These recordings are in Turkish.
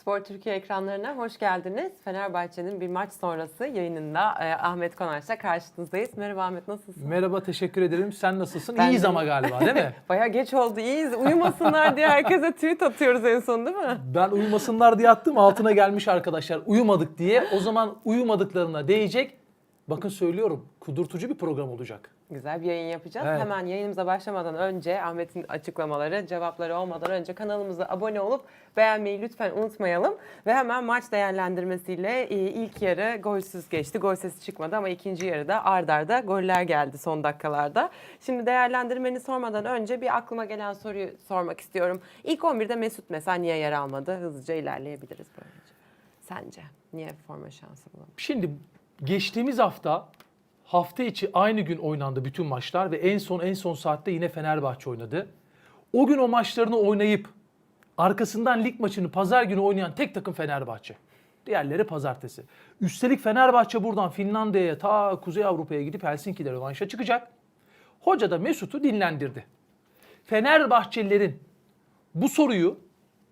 Spor Türkiye ekranlarına hoş geldiniz. Fenerbahçe'nin bir maç sonrası yayınında e, Ahmet Konaç'la karşınızdayız. Merhaba Ahmet nasılsın? Merhaba teşekkür ederim. Sen nasılsın? Ben İyiyiz de- ama galiba değil mi? Baya geç oldu iyiyiz. Uyumasınlar diye herkese tweet atıyoruz en son değil mi? Ben uyumasınlar diye attım altına gelmiş arkadaşlar. Uyumadık diye. O zaman uyumadıklarına değecek. Bakın söylüyorum kudurtucu bir program olacak. Güzel bir yayın yapacağız. Evet. Hemen yayınımıza başlamadan önce Ahmet'in açıklamaları, cevapları olmadan önce kanalımıza abone olup beğenmeyi lütfen unutmayalım. Ve hemen maç değerlendirmesiyle e, ilk yarı golsüz geçti. Gol sesi çıkmadı ama ikinci yarıda ard arda goller geldi son dakikalarda. Şimdi değerlendirmeni sormadan önce bir aklıma gelen soruyu sormak istiyorum. İlk 11'de Mesut mesela niye yer almadı? Hızlıca ilerleyebiliriz böylece. Sence? Niye forma şansı bulamadı? Şimdi geçtiğimiz hafta hafta içi aynı gün oynandı bütün maçlar ve en son en son saatte yine Fenerbahçe oynadı. O gün o maçlarını oynayıp arkasından lig maçını pazar günü oynayan tek takım Fenerbahçe. Diğerleri pazartesi. Üstelik Fenerbahçe buradan Finlandiya'ya ta Kuzey Avrupa'ya gidip Helsinki'de rövanşa çıkacak. Hoca da Mesut'u dinlendirdi. Fenerbahçelilerin bu soruyu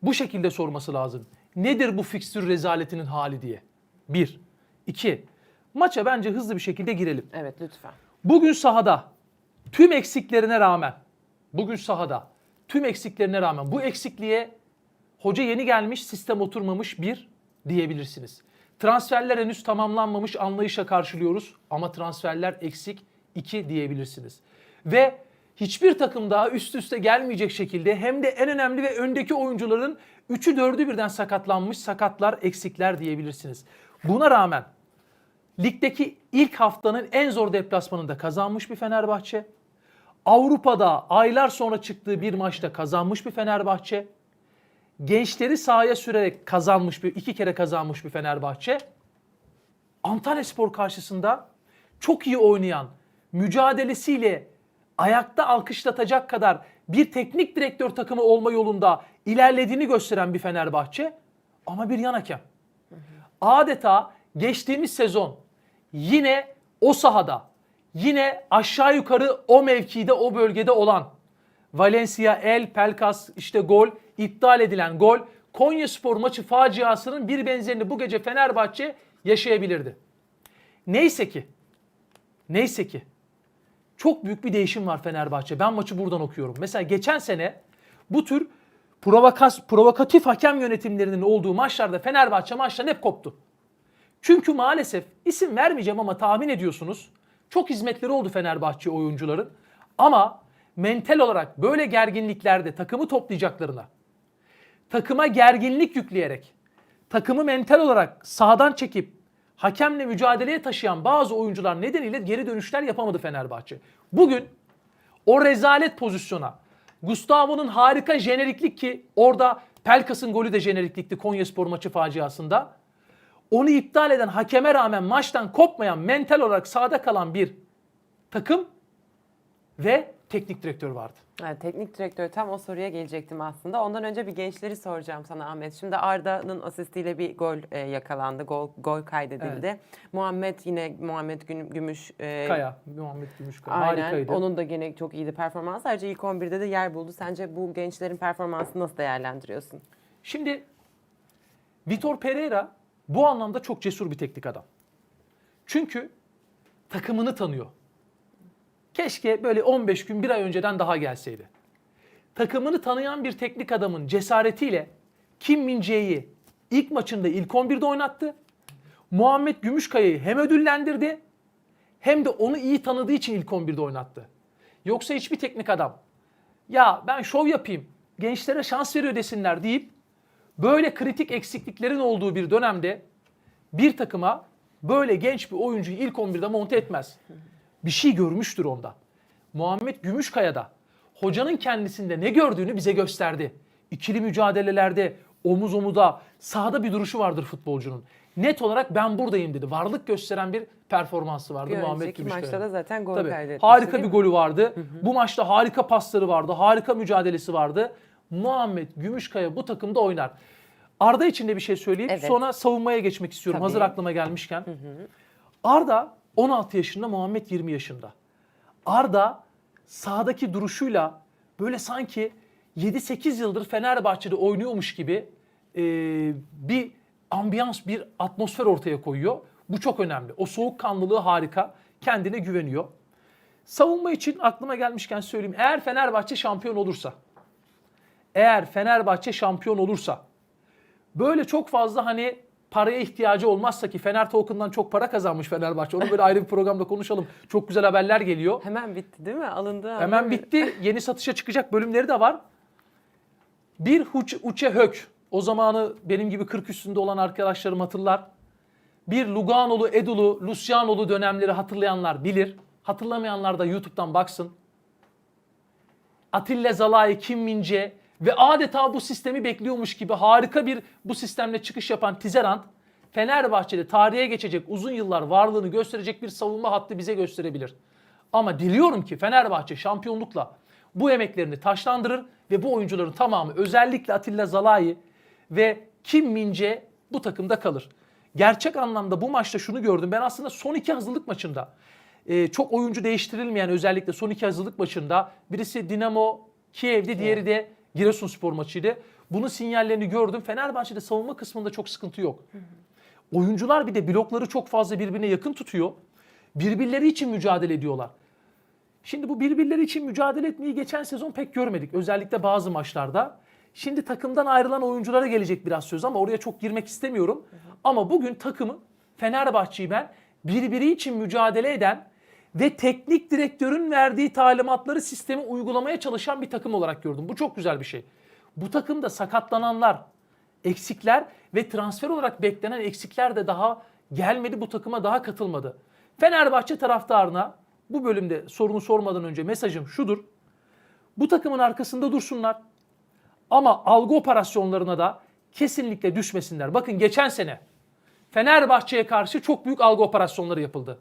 bu şekilde sorması lazım. Nedir bu fikstür rezaletinin hali diye. Bir. İki. Maça bence hızlı bir şekilde girelim. Evet lütfen. Bugün sahada tüm eksiklerine rağmen, bugün sahada tüm eksiklerine rağmen bu eksikliğe hoca yeni gelmiş, sistem oturmamış bir diyebilirsiniz. Transferler henüz tamamlanmamış anlayışla karşılıyoruz ama transferler eksik iki diyebilirsiniz. Ve hiçbir takım daha üst üste gelmeyecek şekilde hem de en önemli ve öndeki oyuncuların 3'ü 4'ü birden sakatlanmış sakatlar eksikler diyebilirsiniz. Buna rağmen Ligdeki ilk haftanın en zor deplasmanında kazanmış bir Fenerbahçe. Avrupa'da aylar sonra çıktığı bir maçta kazanmış bir Fenerbahçe. Gençleri sahaya sürerek kazanmış bir, iki kere kazanmış bir Fenerbahçe. Antalya Spor karşısında çok iyi oynayan, mücadelesiyle ayakta alkışlatacak kadar bir teknik direktör takımı olma yolunda ilerlediğini gösteren bir Fenerbahçe ama bir yan hakem adeta geçtiğimiz sezon yine o sahada, yine aşağı yukarı o mevkide, o bölgede olan Valencia, El, Pelkas işte gol, iptal edilen gol, Konya Spor maçı faciasının bir benzerini bu gece Fenerbahçe yaşayabilirdi. Neyse ki, neyse ki çok büyük bir değişim var Fenerbahçe. Ben maçı buradan okuyorum. Mesela geçen sene bu tür provokas, provokatif hakem yönetimlerinin olduğu maçlarda Fenerbahçe maçtan hep koptu. Çünkü maalesef isim vermeyeceğim ama tahmin ediyorsunuz. Çok hizmetleri oldu Fenerbahçe oyuncuların. Ama mental olarak böyle gerginliklerde takımı toplayacaklarına, takıma gerginlik yükleyerek, takımı mental olarak sağdan çekip hakemle mücadeleye taşıyan bazı oyuncular nedeniyle geri dönüşler yapamadı Fenerbahçe. Bugün o rezalet pozisyona Gustavo'nun harika jeneriklik ki orada Pelkas'ın golü de jeneriklikti Konyaspor maçı faciasında. Onu iptal eden hakeme rağmen maçtan kopmayan mental olarak sahada kalan bir takım ve teknik direktör vardı. Evet, teknik direktör tam o soruya gelecektim aslında. Ondan önce bir gençleri soracağım sana Ahmet. Şimdi Arda'nın asistiyle bir gol e, yakalandı. Gol gol kaydedildi. Muhammed yine Muhammed Gün- Gümüş e, Kaya, Muhammed Gümüşkaya Aynen. harikaydı. Onun da gene çok iyiydi performans. Ayrıca ilk 11'de de yer buldu. Sence bu gençlerin performansını nasıl değerlendiriyorsun? Şimdi Vitor Pereira bu anlamda çok cesur bir teknik adam. Çünkü takımını tanıyor. Keşke böyle 15 gün bir ay önceden daha gelseydi. Takımını tanıyan bir teknik adamın cesaretiyle Kim Min-jae'yi ilk maçında ilk 11'de oynattı. Muhammed Gümüşkaya'yı hem ödüllendirdi hem de onu iyi tanıdığı için ilk 11'de oynattı. Yoksa hiçbir teknik adam ya ben şov yapayım, gençlere şans veriyor desinler deyip böyle kritik eksikliklerin olduğu bir dönemde bir takıma böyle genç bir oyuncuyu ilk 11'de monte etmez. Bir şey görmüştür ondan. Muhammed Gümüşkaya da hocanın kendisinde ne gördüğünü bize gösterdi. İkili mücadelelerde, omuz omuza, sahada bir duruşu vardır futbolcunun. Net olarak ben buradayım dedi. Varlık gösteren bir performansı vardı Bir Muhammed önceki Gümüşkaya'nın. maçta da zaten gol Tabii. kaydetmişti, Harika bir golü vardı. Bu maçta harika pasları vardı. Harika mücadelesi vardı. Muhammed Gümüşkaya bu takımda oynar. Arda için de bir şey söyleyeyim. Evet. Sonra savunmaya geçmek istiyorum. Tabii. Hazır aklıma gelmişken. Arda 16 yaşında, Muhammed 20 yaşında. Arda sahadaki duruşuyla böyle sanki 7-8 yıldır Fenerbahçe'de oynuyormuş gibi e, bir ambiyans, bir atmosfer ortaya koyuyor. Bu çok önemli. O soğukkanlılığı harika. Kendine güveniyor. Savunma için aklıma gelmişken söyleyeyim. Eğer Fenerbahçe şampiyon olursa, eğer Fenerbahçe şampiyon olursa, böyle çok fazla hani paraya ihtiyacı olmazsa ki Fener Token'dan çok para kazanmış Fenerbahçe. Onu böyle ayrı bir programda konuşalım. Çok güzel haberler geliyor. Hemen bitti değil mi? Alındı. Hemen değil mi? bitti. Yeni satışa çıkacak bölümleri de var. Bir Huç, Uçe Hök. O zamanı benim gibi 40 üstünde olan arkadaşlarım hatırlar. Bir Luganolu, Edulu, Lucianolu dönemleri hatırlayanlar bilir. Hatırlamayanlar da YouTube'dan baksın. Atilla Zalai, Kim Mince ve adeta bu sistemi bekliyormuş gibi harika bir bu sistemle çıkış yapan Tizerant Fenerbahçe'de tarihe geçecek uzun yıllar varlığını gösterecek bir savunma hattı bize gösterebilir. Ama diliyorum ki Fenerbahçe şampiyonlukla bu emeklerini taşlandırır ve bu oyuncuların tamamı özellikle Atilla Zalai ve Kim Mince bu takımda kalır. Gerçek anlamda bu maçta şunu gördüm. Ben aslında son iki hazırlık maçında e, çok oyuncu değiştirilmeyen özellikle son iki hazırlık maçında birisi Dinamo Kiev'di, diğeri de Giresunspor maçıydı. Bunun sinyallerini gördüm. Fenerbahçe'de savunma kısmında çok sıkıntı yok. Oyuncular bir de blokları çok fazla birbirine yakın tutuyor. Birbirleri için mücadele ediyorlar. Şimdi bu birbirleri için mücadele etmeyi geçen sezon pek görmedik. Özellikle bazı maçlarda. Şimdi takımdan ayrılan oyunculara gelecek biraz söz ama oraya çok girmek istemiyorum. Ama bugün takımı Fenerbahçe'yi ben birbiri için mücadele eden ve teknik direktörün verdiği talimatları sistemi uygulamaya çalışan bir takım olarak gördüm. Bu çok güzel bir şey. Bu takımda sakatlananlar, eksikler ve transfer olarak beklenen eksikler de daha gelmedi. Bu takıma daha katılmadı. Fenerbahçe taraftarına bu bölümde sorunu sormadan önce mesajım şudur. Bu takımın arkasında dursunlar. Ama algı operasyonlarına da kesinlikle düşmesinler. Bakın geçen sene Fenerbahçe'ye karşı çok büyük algı operasyonları yapıldı.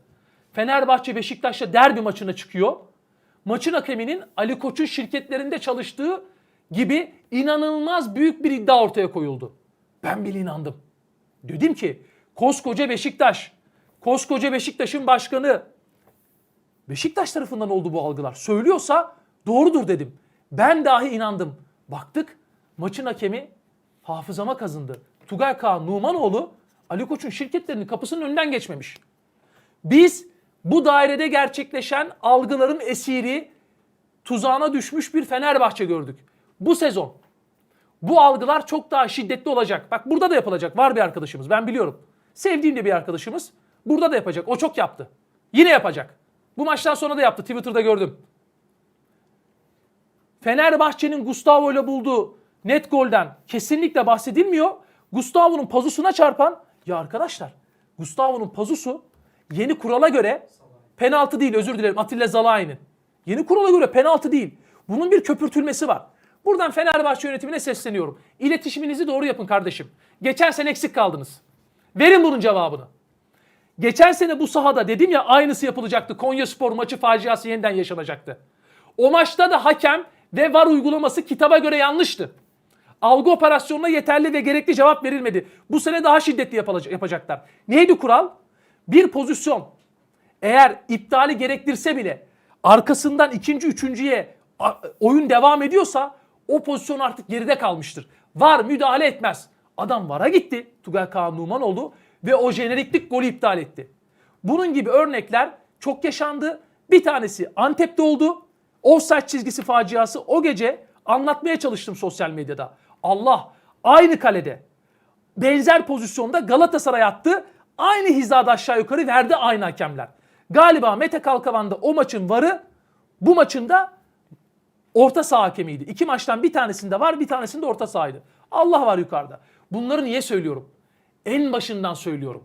Fenerbahçe Beşiktaş'la derbi maçına çıkıyor. Maçın hakeminin Ali Koç'un şirketlerinde çalıştığı gibi inanılmaz büyük bir iddia ortaya koyuldu. Ben bile inandım. Dedim ki koskoca Beşiktaş, koskoca Beşiktaş'ın başkanı Beşiktaş tarafından oldu bu algılar. Söylüyorsa doğrudur dedim. Ben dahi inandım. Baktık maçın hakemi hafızama kazındı. Tugay Kağan Numanoğlu Ali Koç'un şirketlerinin kapısının önünden geçmemiş. Biz bu dairede gerçekleşen algıların esiri, tuzağına düşmüş bir Fenerbahçe gördük. Bu sezon bu algılar çok daha şiddetli olacak. Bak burada da yapılacak. Var bir arkadaşımız ben biliyorum. Sevdiğim de bir arkadaşımız. Burada da yapacak. O çok yaptı. Yine yapacak. Bu maçtan sonra da yaptı. Twitter'da gördüm. Fenerbahçe'nin Gustavo ile bulduğu net golden kesinlikle bahsedilmiyor. Gustavo'nun pazusuna çarpan ya arkadaşlar Gustavo'nun pazusu yeni kurala göre penaltı değil özür dilerim Atilla Zalai'nin. Yeni kurala göre penaltı değil. Bunun bir köpürtülmesi var. Buradan Fenerbahçe yönetimine sesleniyorum. İletişiminizi doğru yapın kardeşim. Geçen sene eksik kaldınız. Verin bunun cevabını. Geçen sene bu sahada dedim ya aynısı yapılacaktı. Konya Spor maçı faciası yeniden yaşanacaktı. O maçta da hakem ve VAR uygulaması kitaba göre yanlıştı. Algı operasyonuna yeterli ve gerekli cevap verilmedi. Bu sene daha şiddetli yapacaklar. Neydi kural? Bir pozisyon eğer iptali gerektirse bile arkasından ikinci, üçüncüye oyun devam ediyorsa o pozisyon artık geride kalmıştır. VAR müdahale etmez. Adam VAR'a gitti. Tugay Kağan Numanoğlu ve o jeneriklik golü iptal etti. Bunun gibi örnekler çok yaşandı. Bir tanesi Antep'te oldu. Offside çizgisi faciası o gece anlatmaya çalıştım sosyal medyada. Allah aynı kalede benzer pozisyonda Galatasaray attı. Aynı hizada aşağı yukarı verdi aynı hakemler. Galiba Mete Kalkavan da o maçın varı bu maçında orta saha hakemiydi. İki maçtan bir tanesinde var bir tanesinde orta sahaydı. Allah var yukarıda. Bunları niye söylüyorum? En başından söylüyorum.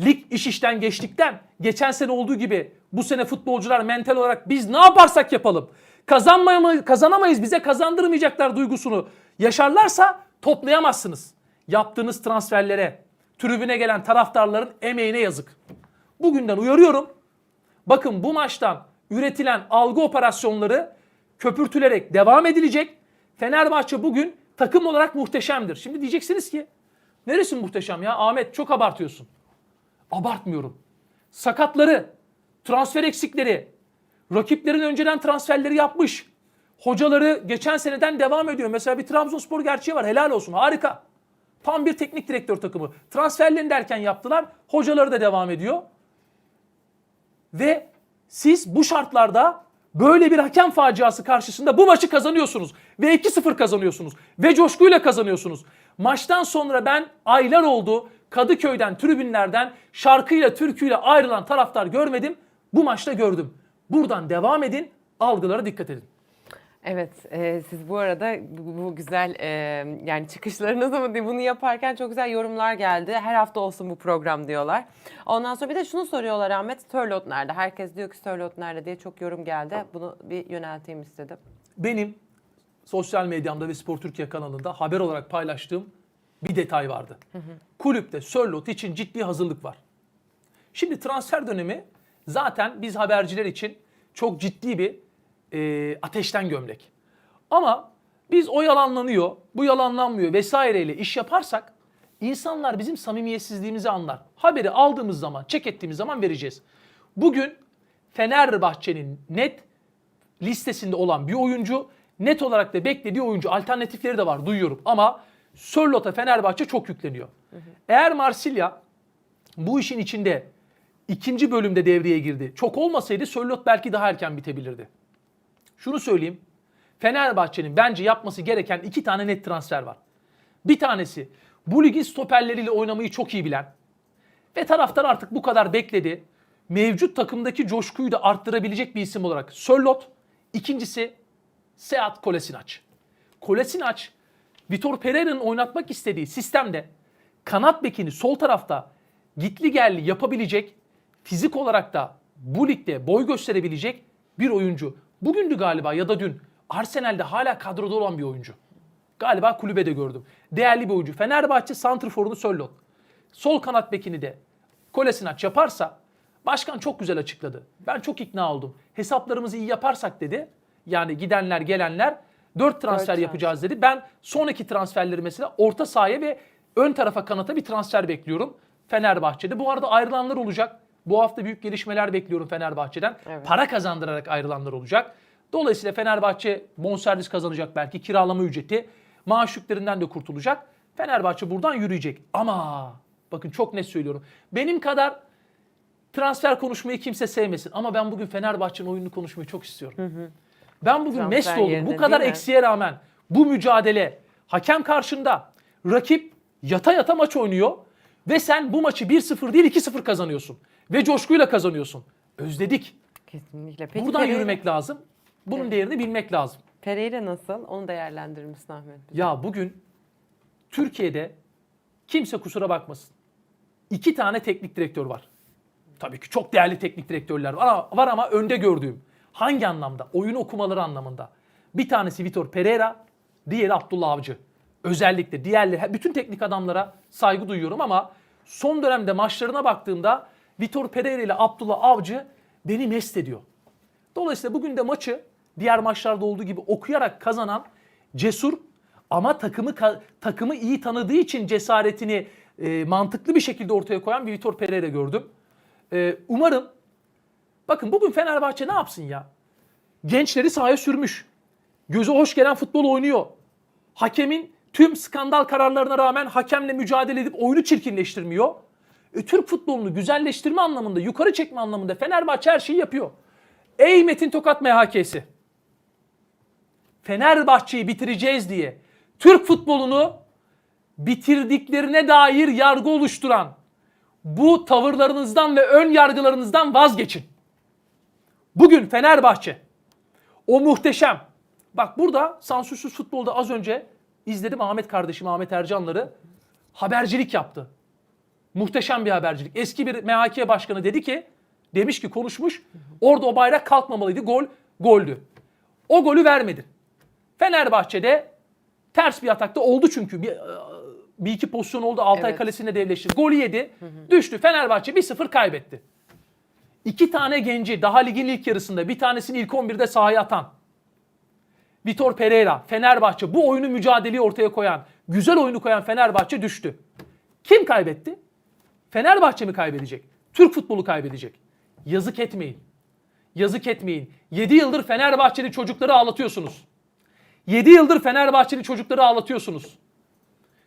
Lig iş işten geçtikten geçen sene olduğu gibi bu sene futbolcular mental olarak biz ne yaparsak yapalım kazanmayamayız, kazanamayız bize kazandırmayacaklar duygusunu yaşarlarsa toplayamazsınız. Yaptığınız transferlere, tribüne gelen taraftarların emeğine yazık. Bugünden uyarıyorum. Bakın bu maçtan üretilen algı operasyonları köpürtülerek devam edilecek. Fenerbahçe bugün takım olarak muhteşemdir. Şimdi diyeceksiniz ki neresi muhteşem ya Ahmet çok abartıyorsun. Abartmıyorum. Sakatları, transfer eksikleri, rakiplerin önceden transferleri yapmış. Hocaları geçen seneden devam ediyor. Mesela bir Trabzonspor gerçeği var. Helal olsun. Harika. Tam bir teknik direktör takımı. Transferlerini derken yaptılar. Hocaları da devam ediyor. Ve siz bu şartlarda böyle bir hakem faciası karşısında bu maçı kazanıyorsunuz. Ve 2-0 kazanıyorsunuz. Ve coşkuyla kazanıyorsunuz. Maçtan sonra ben aylar oldu Kadıköy'den, tribünlerden şarkıyla, türküyle ayrılan taraftar görmedim. Bu maçta gördüm. Buradan devam edin, algılara dikkat edin. Evet, e, siz bu arada bu, bu güzel e, yani çıkışlarınızı mı diyeyim bunu yaparken çok güzel yorumlar geldi. Her hafta olsun bu program diyorlar. Ondan sonra bir de şunu soruyorlar Ahmet, Sörlot nerede? Herkes diyor ki Sörlot nerede diye çok yorum geldi. Bunu bir yönelteyim istedim. Benim sosyal medyamda ve Spor Türkiye kanalında haber olarak paylaştığım bir detay vardı. Kulüpte Sörlot için ciddi hazırlık var. Şimdi transfer dönemi zaten biz haberciler için çok ciddi bir e, ateşten gömlek. Ama biz o yalanlanıyor, bu yalanlanmıyor vesaireyle iş yaparsak insanlar bizim samimiyetsizliğimizi anlar. Haberi aldığımız zaman, çek ettiğimiz zaman vereceğiz. Bugün Fenerbahçe'nin net listesinde olan bir oyuncu net olarak da beklediği oyuncu alternatifleri de var duyuyorum ama Sörlot'a Fenerbahçe çok yükleniyor. Eğer Marsilya bu işin içinde ikinci bölümde devreye girdi. Çok olmasaydı Sörlot belki daha erken bitebilirdi. Şunu söyleyeyim. Fenerbahçe'nin bence yapması gereken iki tane net transfer var. Bir tanesi bu ligin stoperleriyle oynamayı çok iyi bilen ve taraftar artık bu kadar bekledi. Mevcut takımdaki coşkuyu da arttırabilecek bir isim olarak Sörlot. İkincisi Seat Kolasinac. Kolasinac, Vitor Pereira'nın oynatmak istediği sistemde kanat bekini sol tarafta gitli gelli yapabilecek, fizik olarak da bu ligde boy gösterebilecek bir oyuncu. Bugündü galiba ya da dün Arsenal'de hala kadroda olan bir oyuncu. Galiba kulübede gördüm. Değerli bir oyuncu. Fenerbahçe santrforunu Sörlot. Sol kanat bekini de Kolasinac yaparsa başkan çok güzel açıkladı. Ben çok ikna oldum. Hesaplarımızı iyi yaparsak dedi. Yani gidenler gelenler 4 transfer transfer. yapacağız dedi. Ben sonraki transferleri mesela orta sahaya ve ön tarafa kanata bir transfer bekliyorum Fenerbahçe'de. Bu arada ayrılanlar olacak. Bu hafta büyük gelişmeler bekliyorum Fenerbahçe'den. Evet. Para kazandırarak ayrılanlar olacak. Dolayısıyla Fenerbahçe bonservis kazanacak belki kiralama ücreti. Maaş yüklerinden de kurtulacak. Fenerbahçe buradan yürüyecek. Ama bakın çok net söylüyorum. Benim kadar transfer konuşmayı kimse sevmesin. Ama ben bugün Fenerbahçe'nin oyununu konuşmayı çok istiyorum. Ben bugün Transfer mest oldum. Bu kadar eksiğe rağmen bu mücadele hakem karşında rakip yata yata maç oynuyor ve sen bu maçı 1-0 değil 2-0 kazanıyorsun ve coşkuyla kazanıyorsun. Özledik. Kesinlikle. Peki Buradan Pereira- yürümek lazım. Bunun değerini bilmek lazım. Pereira nasıl? Onu değerlendirir misin Ahmet? Ya bugün Türkiye'de kimse kusura bakmasın. İki tane teknik direktör var. Tabii ki çok değerli teknik direktörler var ama, var ama önde gördüğüm. Hangi anlamda? Oyun okumaları anlamında. Bir tanesi Vitor Pereira, diğeri Abdullah Avcı. Özellikle diğerleri, bütün teknik adamlara saygı duyuyorum ama son dönemde maçlarına baktığımda Vitor Pereira ile Abdullah Avcı beni mest ediyor. Dolayısıyla bugün de maçı diğer maçlarda olduğu gibi okuyarak kazanan cesur ama takımı takımı iyi tanıdığı için cesaretini e, mantıklı bir şekilde ortaya koyan bir Vitor Pereira gördüm. E, umarım bakın bugün Fenerbahçe ne yapsın ya? Gençleri sahaya sürmüş. Gözü hoş gelen futbol oynuyor. Hakemin tüm skandal kararlarına rağmen hakemle mücadele edip oyunu çirkinleştirmiyor. Türk futbolunu güzelleştirme anlamında, yukarı çekme anlamında Fenerbahçe her şeyi yapıyor. Ey Metin Tokat MHK'si. Fenerbahçe'yi bitireceğiz diye Türk futbolunu bitirdiklerine dair yargı oluşturan bu tavırlarınızdan ve ön yargılarınızdan vazgeçin. Bugün Fenerbahçe o muhteşem. Bak burada sansürsüz futbolda az önce izledim Ahmet kardeşim Ahmet Ercanları habercilik yaptı. Muhteşem bir habercilik. Eski bir MHK başkanı dedi ki, demiş ki konuşmuş, orada o bayrak kalkmamalıydı, gol goldü. O golü vermedi. Fenerbahçe'de ters bir atakta oldu çünkü. Bir, bir iki pozisyon oldu Altay Evet. kalesine devleşti. Golü yedi, düştü. Fenerbahçe 1-0 kaybetti. İki tane genci daha ligin ilk yarısında bir tanesini ilk 11'de sahaya atan. Vitor Pereira, Fenerbahçe bu oyunu mücadeleyi ortaya koyan, güzel oyunu koyan Fenerbahçe düştü. Kim kaybetti? Fenerbahçe mi kaybedecek? Türk futbolu kaybedecek. Yazık etmeyin. Yazık etmeyin. 7 yıldır Fenerbahçeli çocukları ağlatıyorsunuz. 7 yıldır Fenerbahçeli çocukları ağlatıyorsunuz.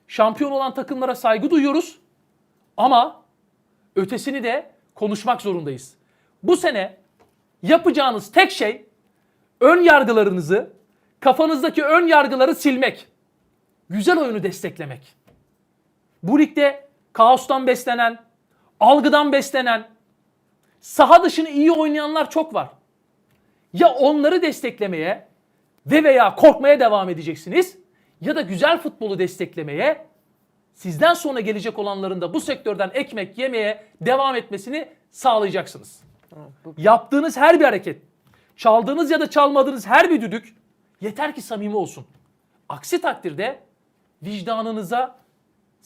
şampiyon olan takımlara saygı duyuyoruz. Ama ötesini de konuşmak zorundayız. Bu sene yapacağınız tek şey ön yargılarınızı, kafanızdaki ön yargıları silmek. Güzel oyunu desteklemek. Bu ligde kaostan beslenen, algıdan beslenen, saha dışını iyi oynayanlar çok var. Ya onları desteklemeye ve veya korkmaya devam edeceksiniz ya da güzel futbolu desteklemeye, sizden sonra gelecek olanların da bu sektörden ekmek yemeye devam etmesini sağlayacaksınız. Yaptığınız her bir hareket, çaldığınız ya da çalmadığınız her bir düdük yeter ki samimi olsun. Aksi takdirde vicdanınıza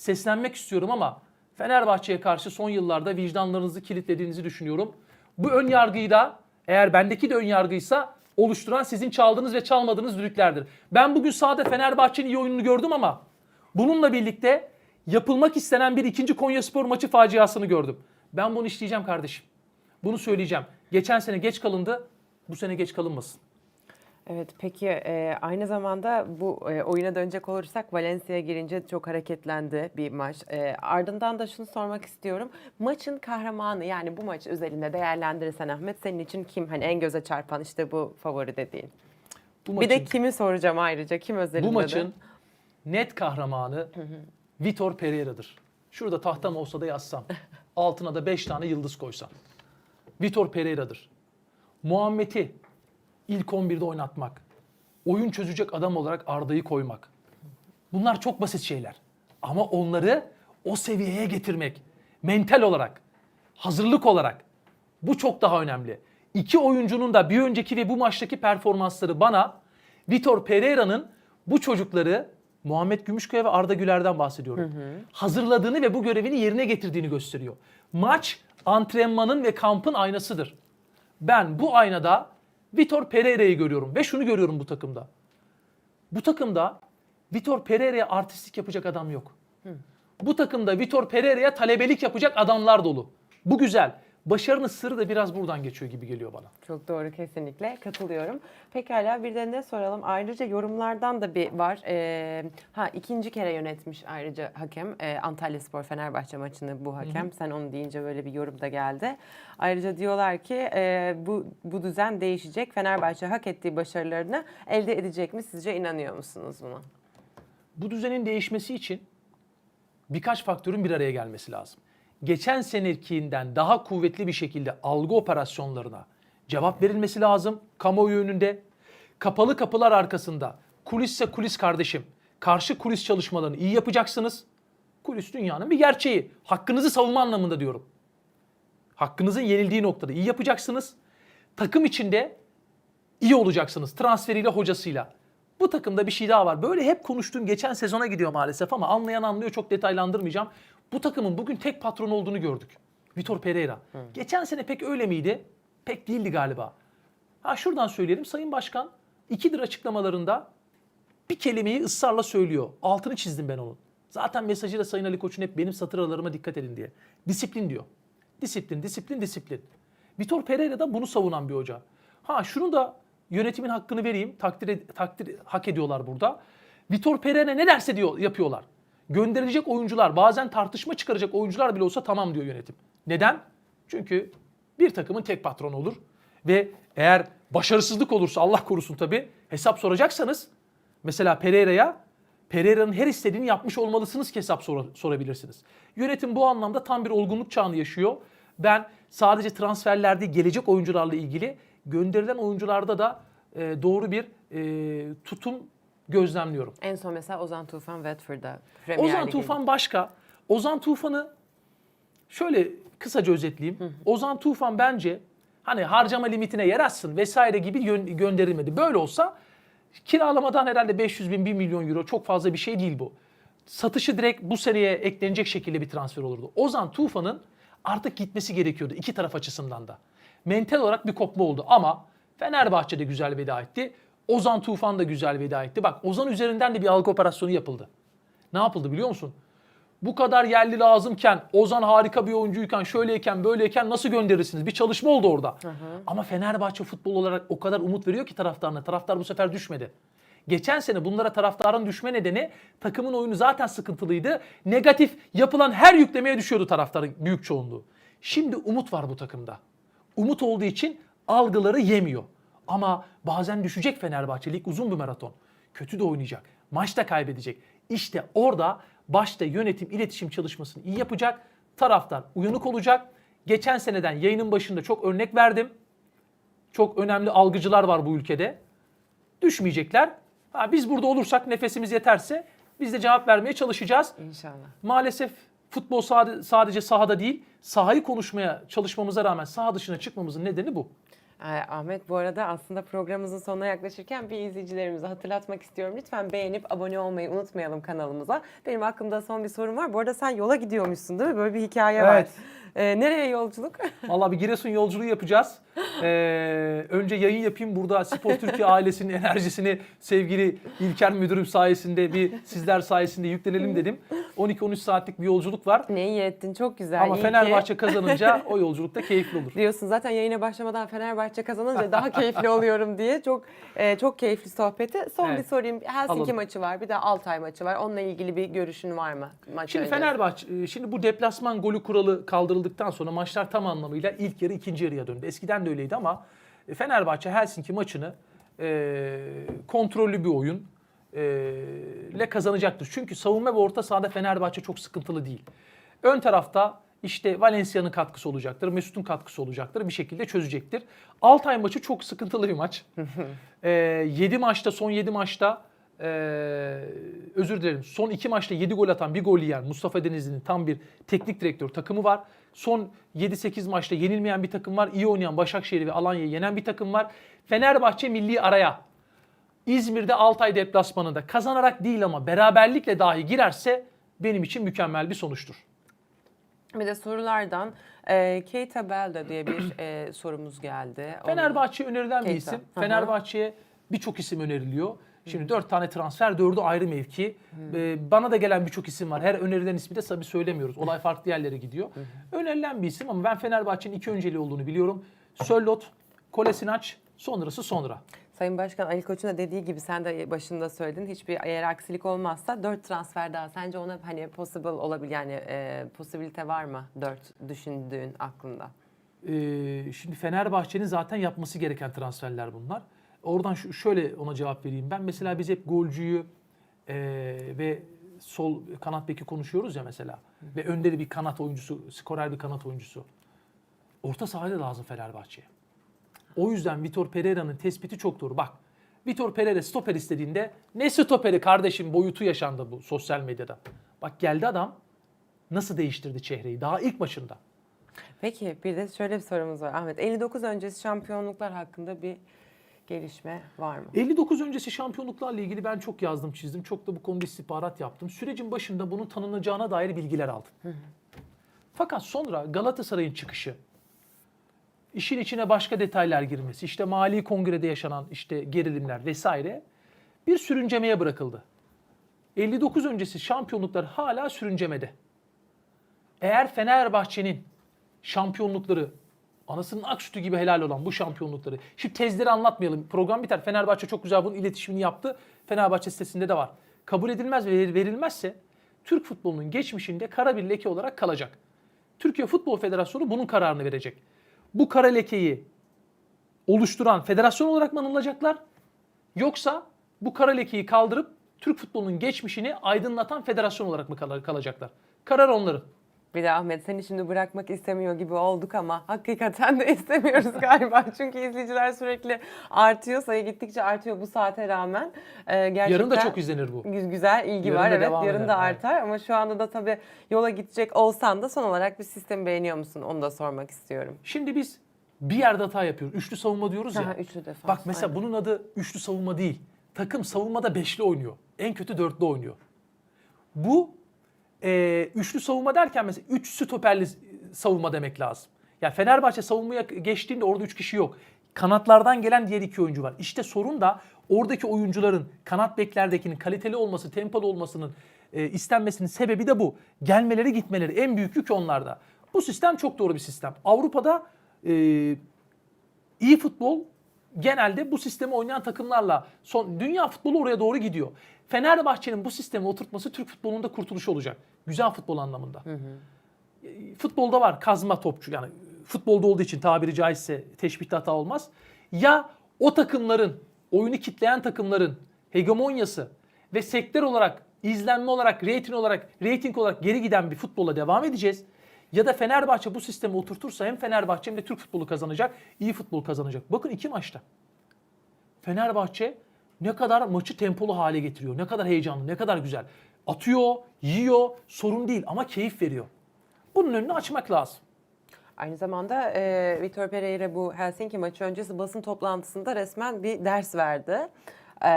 seslenmek istiyorum ama Fenerbahçe'ye karşı son yıllarda vicdanlarınızı kilitlediğinizi düşünüyorum. Bu ön yargıyı da eğer bendeki de ön yargıysa oluşturan sizin çaldığınız ve çalmadığınız düdüklerdir. Ben bugün sahada Fenerbahçe'nin iyi oyununu gördüm ama bununla birlikte yapılmak istenen bir ikinci Konyaspor maçı faciasını gördüm. Ben bunu işleyeceğim kardeşim. Bunu söyleyeceğim. Geçen sene geç kalındı. Bu sene geç kalınmasın. Evet peki e, aynı zamanda bu e, oyuna dönecek olursak Valencia'ya girince çok hareketlendi bir maç. E, ardından da şunu sormak istiyorum. Maçın kahramanı yani bu maç özelinde değerlendirirsen Ahmet senin için kim? Hani en göze çarpan işte bu favori dediğin. Bu Bir de maçın- kimi soracağım ayrıca kim özelinde Bu de? maçın net kahramanı Vitor Pereira'dır. Şurada tahtam olsa da yazsam. Altına da 5 tane yıldız koysam. Vitor Pereira'dır. Muhammed'i ilk 11'de oynatmak. Oyun çözecek adam olarak Arda'yı koymak. Bunlar çok basit şeyler. Ama onları o seviyeye getirmek. Mental olarak, hazırlık olarak. Bu çok daha önemli. İki oyuncunun da bir önceki ve bu maçtaki performansları bana Vitor Pereira'nın bu çocukları Muhammed Gümüşkaya ve Arda Güler'den bahsediyorum. Hazırladığını ve bu görevini yerine getirdiğini gösteriyor. Maç antrenmanın ve kampın aynasıdır. Ben bu aynada Vitor Pereira'yı görüyorum ve şunu görüyorum bu takımda. Bu takımda Vitor Pereira'ya artistlik yapacak adam yok. Bu takımda Vitor Pereira'ya talebelik yapacak adamlar dolu. Bu güzel. Başarının sırrı da biraz buradan geçiyor gibi geliyor bana. Çok doğru kesinlikle katılıyorum. Pekala bir de ne soralım? Ayrıca yorumlardan da bir var. Ee, ha ikinci kere yönetmiş ayrıca hakem e, Antalya Spor Fenerbahçe maçını bu hakem. Sen onu deyince böyle bir yorum da geldi. Ayrıca diyorlar ki e, bu bu düzen değişecek. Fenerbahçe hak ettiği başarılarını elde edecek mi? Sizce inanıyor musunuz buna? Bu düzenin değişmesi için birkaç faktörün bir araya gelmesi lazım. Geçen senekinden daha kuvvetli bir şekilde algı operasyonlarına cevap verilmesi lazım kamuoyu önünde. Kapalı kapılar arkasında kulisse kulis kardeşim. Karşı kulis çalışmalarını iyi yapacaksınız. Kulis dünyanın bir gerçeği. Hakkınızı savunma anlamında diyorum. Hakkınızın yenildiği noktada iyi yapacaksınız. Takım içinde iyi olacaksınız transferiyle hocasıyla. Bu takımda bir şey daha var. Böyle hep konuştuğum geçen sezona gidiyor maalesef ama anlayan anlıyor çok detaylandırmayacağım. Bu takımın bugün tek patron olduğunu gördük. Vitor Pereira. Geçen sene pek öyle miydi? Pek değildi galiba. Ha şuradan söyleyelim Sayın Başkan ikidir açıklamalarında bir kelimeyi ısrarla söylüyor. Altını çizdim ben onun. Zaten mesajı da Sayın Ali Koç'un hep benim satır aralarıma dikkat edin diye. Disiplin diyor. Disiplin, disiplin, disiplin. Vitor Pereira da bunu savunan bir hoca. Ha şunu da yönetimin hakkını vereyim. Takdir, takdir hak ediyorlar burada. Vitor Pereira ne derse diyor yapıyorlar. Gönderilecek oyuncular, bazen tartışma çıkaracak oyuncular bile olsa tamam diyor yönetim. Neden? Çünkü bir takımın tek patronu olur ve eğer başarısızlık olursa Allah korusun tabii hesap soracaksanız mesela Pereira'ya Pereira'nın her istediğini yapmış olmalısınız ki hesap sor- sorabilirsiniz. Yönetim bu anlamda tam bir olgunluk çağını yaşıyor. Ben sadece transferler değil gelecek oyuncularla ilgili gönderilen oyuncularda da e, doğru bir e, tutum gözlemliyorum. En son mesela Ozan Tufan Watford'da. Premier Ozan Lig'e Tufan başka. Ozan Tufan'ı şöyle kısaca özetleyeyim. Ozan Tufan bence hani harcama limitine yer açsın vesaire gibi gö- gönderilmedi. Böyle olsa kiralamadan herhalde 500 bin 1 milyon euro çok fazla bir şey değil bu. Satışı direkt bu seneye eklenecek şekilde bir transfer olurdu. Ozan Tufan'ın artık gitmesi gerekiyordu iki taraf açısından da. Mental olarak bir kopma oldu ama Fenerbahçe de güzel veda etti. Ozan Tufan da güzel veda etti. Bak Ozan üzerinden de bir algı operasyonu yapıldı. Ne yapıldı biliyor musun? Bu kadar yerli lazımken, Ozan harika bir oyuncuyken, şöyleyken, böyleyken nasıl gönderirsiniz? Bir çalışma oldu orada. Ama Fenerbahçe futbol olarak o kadar umut veriyor ki taraftarına. Taraftar bu sefer düşmedi. Geçen sene bunlara taraftarın düşme nedeni takımın oyunu zaten sıkıntılıydı. Negatif yapılan her yüklemeye düşüyordu taraftarın büyük çoğunluğu. Şimdi umut var bu takımda. Umut olduğu için algıları yemiyor. Ama bazen düşecek Fenerbahçe. Lig uzun bir maraton. Kötü de oynayacak. Maçta kaybedecek. İşte orada başta yönetim iletişim çalışmasını iyi yapacak. Taraftar uyanık olacak. Geçen seneden yayının başında çok örnek verdim. Çok önemli algıcılar var bu ülkede. Düşmeyecekler. Ha, biz burada olursak nefesimiz yeterse biz de cevap vermeye çalışacağız. İnşallah. Maalesef futbol sade- sadece sahada değil, sahayı konuşmaya çalışmamıza rağmen saha dışına çıkmamızın nedeni bu. Ay, Ahmet bu arada aslında programımızın sonuna yaklaşırken bir izleyicilerimize hatırlatmak istiyorum. Lütfen beğenip abone olmayı unutmayalım kanalımıza. Benim aklımda son bir sorum var. Bu arada sen yola gidiyormuşsun değil mi? Böyle bir hikaye var. Ee, nereye yolculuk? Vallahi bir Giresun yolculuğu yapacağız. Ee, önce yayın yapayım burada Spor Türkiye ailesinin enerjisini sevgili İlker Müdürüm sayesinde bir sizler sayesinde yüklenelim dedim. 12-13 saatlik bir yolculuk var. ne iyi ettin çok güzel. Ama İyi ki- Fenerbahçe kazanınca o yolculukta keyifli olur. diyorsun zaten yayına başlamadan Fenerbahçe kazanınca daha keyifli oluyorum diye çok e, çok keyifli sohbeti. Son Evet. bir sorayım. Helsinki Alalım. maçı var, bir de Altay maçı var. Onunla ilgili bir görüşün var mı? Maç Şimdi öncesi? Fenerbahçe, e, şimdi bu deplasman golü kuralı kaldırıldıktan sonra maçlar tam anlamıyla ilk yarı ikinci yarıya döndü. Eskiden de öyleydi ama e, Fenerbahçe Helsinki maçını e, kontrollü bir oyun e, ile kazanacaktır. Çünkü savunma ve orta sahada Fenerbahçe çok sıkıntılı değil. Ön tarafta işte Valencia'nın katkısı olacaktır, Mesut'un katkısı olacaktır. Bir şekilde çözecektir. Altay maçı çok sıkıntılı bir maç. e, 7 maçta, son 7 maçta e, özür dilerim. Son 2 maçta 7 gol atan, bir gol yiyen Mustafa Denizli'nin tam bir teknik direktör takımı var. Son 7-8 maçta yenilmeyen bir takım var. İyi oynayan Başakşehir ve Alanya'yı yenen bir takım var. Fenerbahçe milli araya İzmir'de Altay deplasmanında kazanarak değil ama beraberlikle dahi girerse benim için mükemmel bir sonuçtur. Bir de sorulardan e, Keita Belda diye bir e, sorumuz geldi. Fenerbahçe önerilen bir Keita. isim. Hı hı. Fenerbahçe'ye birçok isim öneriliyor. Şimdi dört tane transfer, dördü ayrı mevki. Ee, bana da gelen birçok isim var. Her önerilen ismi de tabii söylemiyoruz. Olay farklı yerlere gidiyor. Önerilen bir isim ama ben Fenerbahçe'nin iki önceliği olduğunu biliyorum. Söllot, Kolasinac, sonrası sonra. Sayın Başkan Ali Koç'un da dediği gibi sen de başında söyledin. Hiçbir eğer aksilik olmazsa dört transfer daha. Sence ona hani possible olabilir yani e, posibilite var mı? Dört düşündüğün aklında. Ee, şimdi Fenerbahçe'nin zaten yapması gereken transferler bunlar. Oradan şu, şöyle ona cevap vereyim. Ben mesela biz hep golcüyü e, ve sol kanat beki konuşuyoruz ya mesela. Ve önde de bir kanat oyuncusu, skorer bir kanat oyuncusu. Orta sahada lazım Fenerbahçe'ye. O yüzden Vitor Pereira'nın tespiti çok doğru. Bak Vitor Pereira stoper istediğinde ne stoperi kardeşim boyutu yaşandı bu sosyal medyada. Bak geldi adam nasıl değiştirdi çehreyi daha ilk maçında. Peki bir de şöyle bir sorumuz var Ahmet. 59 öncesi şampiyonluklar hakkında bir gelişme var mı? 59 öncesi şampiyonluklarla ilgili ben çok yazdım çizdim. Çok da bu konuda istihbarat yaptım. Sürecin başında bunun tanınacağına dair bilgiler aldım. Fakat sonra Galatasaray'ın çıkışı, işin içine başka detaylar girmesi, işte mali kongrede yaşanan işte gerilimler vesaire bir sürüncemeye bırakıldı. 59 öncesi şampiyonluklar hala sürüncemede. Eğer Fenerbahçe'nin şampiyonlukları anasının ak sütü gibi helal olan bu şampiyonlukları. Şimdi tezleri anlatmayalım. Program biter. Fenerbahçe çok güzel bunun iletişimini yaptı. Fenerbahçe sitesinde de var. Kabul edilmez ve verilmezse Türk futbolunun geçmişinde kara bir leke olarak kalacak. Türkiye Futbol Federasyonu bunun kararını verecek. Bu kara lekeyi oluşturan federasyon olarak mı anılacaklar? Yoksa bu kara lekeyi kaldırıp Türk futbolunun geçmişini aydınlatan federasyon olarak mı kal- kalacaklar? Karar onların. Bir de Ahmet seni şimdi bırakmak istemiyor gibi olduk ama hakikaten de istemiyoruz galiba. Çünkü izleyiciler sürekli artıyor. Sayı gittikçe artıyor bu saate rağmen. Ee, gerçekten Yarın da çok izlenir bu. gü- güzel ilgi Yarın var. Evet yarın eder, da evet. artar ama şu anda da tabii yola gidecek olsan da son olarak bir sistemi beğeniyor musun? Onu da sormak istiyorum. Şimdi biz bir yerde hata yapıyoruz. Üçlü savunma diyoruz ya. Aha, üçlü defans. Bak mesela aynen. bunun adı üçlü savunma değil. Takım savunmada beşli oynuyor. En kötü dörtlü oynuyor. Bu e, üçlü savunma derken mesela üç stoperli savunma demek lazım. Ya Fenerbahçe savunmaya geçtiğinde orada üç kişi yok. Kanatlardan gelen diğer iki oyuncu var. İşte sorun da oradaki oyuncuların kanat beklerdekinin kaliteli olması, tempolu olmasının e, istenmesinin sebebi de bu. Gelmeleri gitmeleri en büyük yük onlarda. Bu sistem çok doğru bir sistem. Avrupa'da e, iyi futbol genelde bu sistemi oynayan takımlarla son dünya futbolu oraya doğru gidiyor. Fenerbahçe'nin bu sistemi oturtması Türk futbolunda kurtuluş olacak. Güzel futbol anlamında. E, Futbolda var kazma topçu yani futbolda olduğu için tabiri caizse teşbihte hata olmaz. Ya o takımların, oyunu kitleyen takımların hegemonyası ve sektör olarak, izlenme olarak, rating olarak, rating olarak geri giden bir futbola devam edeceğiz. Ya da Fenerbahçe bu sistemi oturtursa hem Fenerbahçe hem de Türk futbolu kazanacak, iyi futbol kazanacak. Bakın iki maçta. Fenerbahçe ne kadar maçı tempolu hale getiriyor. Ne kadar heyecanlı, ne kadar güzel. Atıyor, yiyor, sorun değil ama keyif veriyor. Bunun önünü açmak lazım. Aynı zamanda e, Vitor Pereira bu Helsinki maçı öncesi basın toplantısında resmen bir ders verdi. E,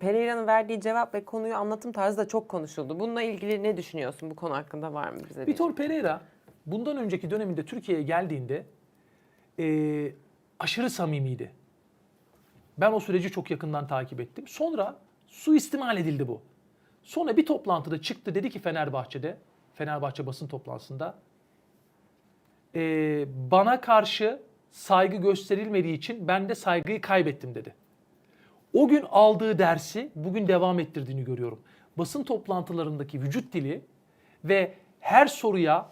Pereira'nın verdiği cevap ve konuyu anlatım tarzı da çok konuşuldu. Bununla ilgili ne düşünüyorsun? Bu konu hakkında var mı bize? Vitor Pereira bundan önceki döneminde Türkiye'ye geldiğinde eee, aşırı samimiydi. Ben o süreci çok yakından takip ettim. Sonra suistimal edildi bu. Sonra bir toplantıda çıktı dedi ki Fenerbahçe'de, Fenerbahçe basın toplantısında eee, bana karşı saygı gösterilmediği için ben de saygıyı kaybettim dedi. O gün aldığı dersi bugün devam ettirdiğini görüyorum. Basın toplantılarındaki vücut dili ve her soruya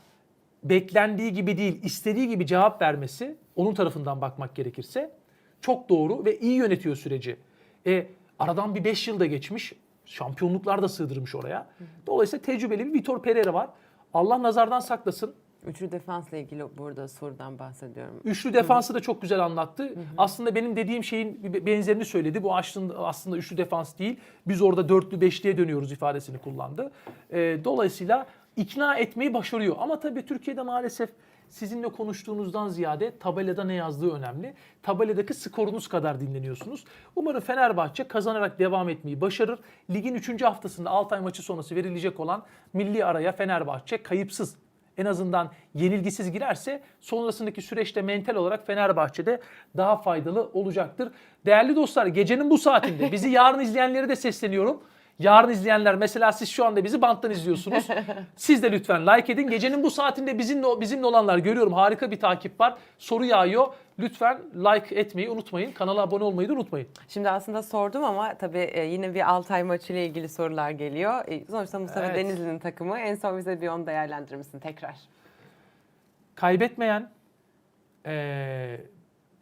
beklendiği gibi değil, istediği gibi cevap vermesi, onun tarafından bakmak gerekirse çok doğru ve iyi yönetiyor süreci. E, aradan bir 5 yıl da geçmiş, şampiyonluklar da sığdırmış oraya. Dolayısıyla tecrübeli bir Vitor Pereira var. Allah nazardan saklasın. Üçlü defansla ilgili burada sorudan bahsediyorum. Üçlü defansı da çok güzel anlattı. Aslında benim dediğim şeyin bir benzerini söyledi. Bu aslında, aslında üçlü defans değil. Biz orada dörtlü beşliye dönüyoruz ifadesini kullandı. Ee, dolayısıyla ikna etmeyi başarıyor. Ama tabii Türkiye'de maalesef sizinle konuştuğunuzdan ziyade tabelada ne yazdığı önemli. Tabeladaki skorunuz kadar dinleniyorsunuz. Umarım Fenerbahçe kazanarak devam etmeyi başarır. Ligin 3. haftasında Altay maçı sonrası verilecek olan milli araya Fenerbahçe kayıpsız en azından yenilgisiz girerse sonrasındaki süreçte mental olarak Fenerbahçe'de daha faydalı olacaktır. Değerli dostlar gecenin bu saatinde bizi yarın izleyenlere de sesleniyorum. Yarın izleyenler mesela siz şu anda bizi banttan izliyorsunuz. Siz de lütfen like edin. Gecenin bu saatinde bizimle bizimle olanlar görüyorum harika bir takip var. Soru yağıyor. Lütfen like etmeyi unutmayın. Kanala abone olmayı da unutmayın. Şimdi aslında sordum ama tabii e, yine bir Altay maçı ile ilgili sorular geliyor. E, Sonuçta Mustafa Evet. Denizli'nin takımı. En son bize bir onu değerlendirir misin tekrar? kaybetmeyen eee,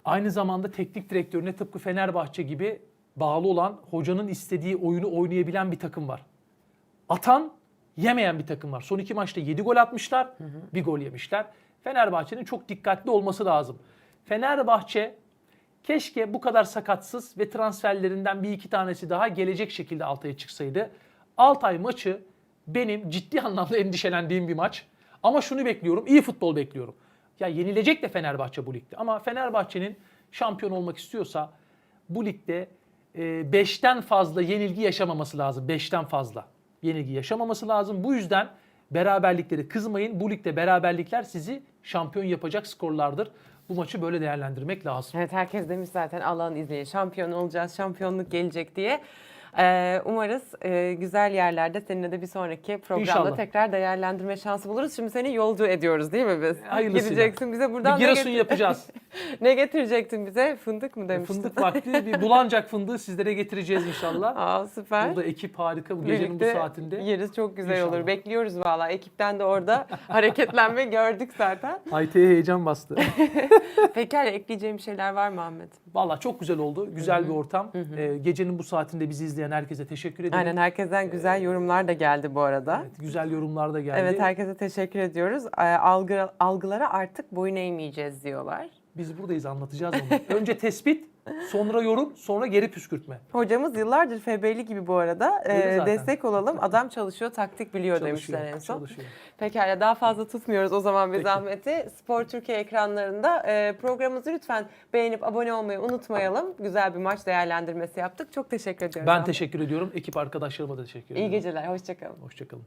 aynı zamanda teknik direktörüne tıpkı Fenerbahçe gibi bağlı olan hocanın istediği oyunu oynayabilen bir takım var. Atan yemeyen bir takım var. Son iki maçta 7 gol atmışlar, bir gol yemişler. Fenerbahçe'nin çok dikkatli olması lazım. Fenerbahçe keşke bu kadar sakatsız ve transferlerinden bir iki tanesi daha gelecek şekilde Altay'a çıksaydı. Altay maçı benim ciddi anlamda endişelendiğim bir maç. Ama şunu bekliyorum, iyi futbol bekliyorum. Ya yenilecek de Fenerbahçe bu ligde. Ama Fenerbahçe'nin şampiyon olmak istiyorsa bu ligde 5'ten fazla yenilgi yaşamaması lazım. 5'ten fazla yenilgi yaşamaması lazım. Bu yüzden beraberlikleri kızmayın. Bu ligde beraberlikler sizi şampiyon yapacak skorlardır. Bu maçı böyle değerlendirmek lazım. Evet herkes demiş zaten Allah'ın izniyle şampiyon olacağız, şampiyonluk gelecek diye. Ee, umarız e, güzel yerlerde seninle de bir sonraki programda İnşallah. tekrar değerlendirme şansı buluruz. Şimdi seni yolcu ediyoruz değil mi biz? Hayırlısıyla. Gideceksin bize buradan Bir ne, Giresun getir- yapacağız. ne getirecektin bize? Fındık mı demiştin? Fındık vakti bir bulancak fındığı sizlere getireceğiz inşallah. Aa süper. Burada ekip harika bu gecenin bu Birlikte saatinde. Yeriz çok güzel İnşallah. olur. Bekliyoruz valla. Ekipten de orada hareketlenme gördük zaten. Ayte'ye heyecan bastı. Pekala ekleyeceğim şeyler var mı Ahmet? Valla çok güzel oldu. Güzel bir ortam. Ee, gecenin bu saatinde bizi izleyen herkese teşekkür ederim. Aynen herkesten güzel yorumlar da geldi bu arada. Evet, güzel yorumlar da geldi. Evet herkese teşekkür ediyoruz. Ee, Algı, algılara artık boyun eğmeyeceğiz diyorlar. Biz buradayız anlatacağız onu. Önce tespit, sonra yorum, sonra geri püskürtme. Hocamız yıllardır FB'li gibi bu arada. Ee, zaten. destek olalım. Adam çalışıyor, taktik biliyor Çalışıyor, demişler en son. çalışıyor. Pekala daha fazla tutmuyoruz o zaman biz Peki. Ahmet'i. Spor Türkiye ekranlarında e, programımızı lütfen beğenip abone olmayı unutmayalım. Güzel bir maç değerlendirmesi yaptık. Çok teşekkür ediyoruz. Ben teşekkür ediyorum. Ekip arkadaşlarıma da teşekkür İyi ediyorum. geceler, hoşçakalın. Hoşçakalın.